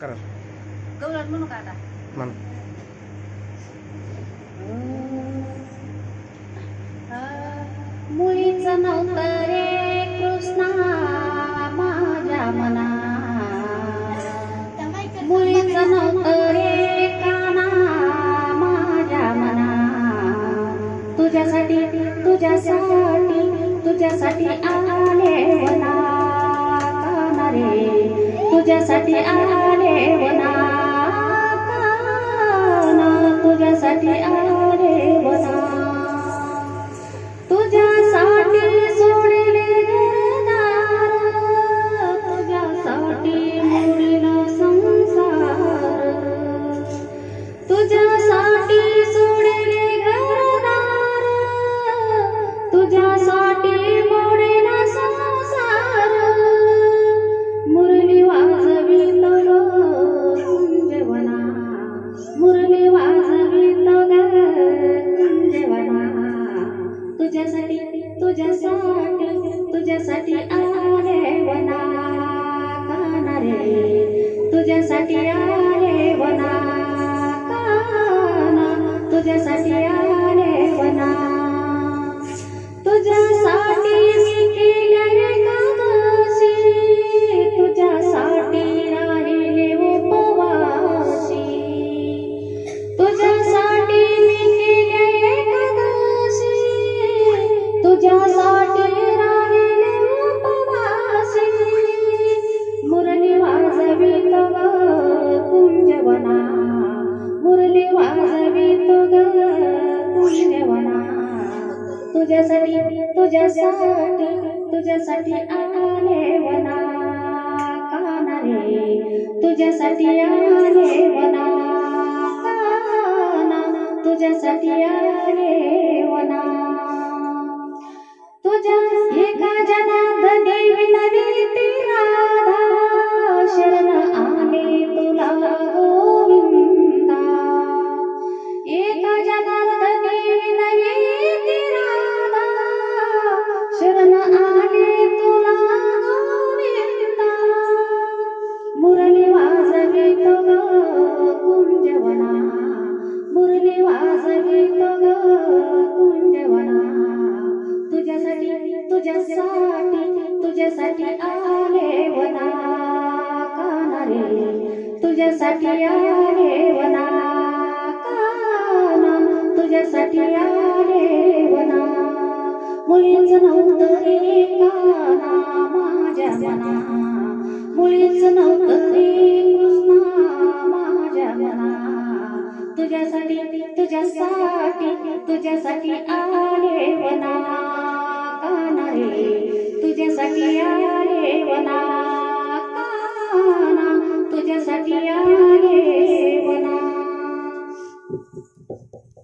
करा. गवळण म्हणू का आता? म्हण. मुलीचं नव्हतं रे कृष्णा माझ्या मना. मुलीचं नव्हतं रे काना माझ्या मना. तुझ्यासाठी तुझ्यासाठी तुझ्यासाठी आले वना काना रे तुझ्यासाठी आले वना काना तुझ्यासाठी तुझ्यासाठी तुझ्यासाठी आहे वना. काना रे तुझ्यासाठी आहे वना. काना तुझ्यासाठी आहे तुझ्यासाठी तुझ्यासाठी तुझ्यासाठी आले वना काना रे तुझ्यासाठी आले वना काना. तुझ्यासाठी आले तुझ्यासाठी तुझ्यासाठी आले वना कानारे. तुझ्यासाठी आले वना काना. तुझ्यासाठी आले वना. मुलीच नव्हतं रे काना माझ्या मना. मुलीच नव्हतं रे कृष्णा माझ्या मना. तुझ्यासाठी तुझ्यासाठी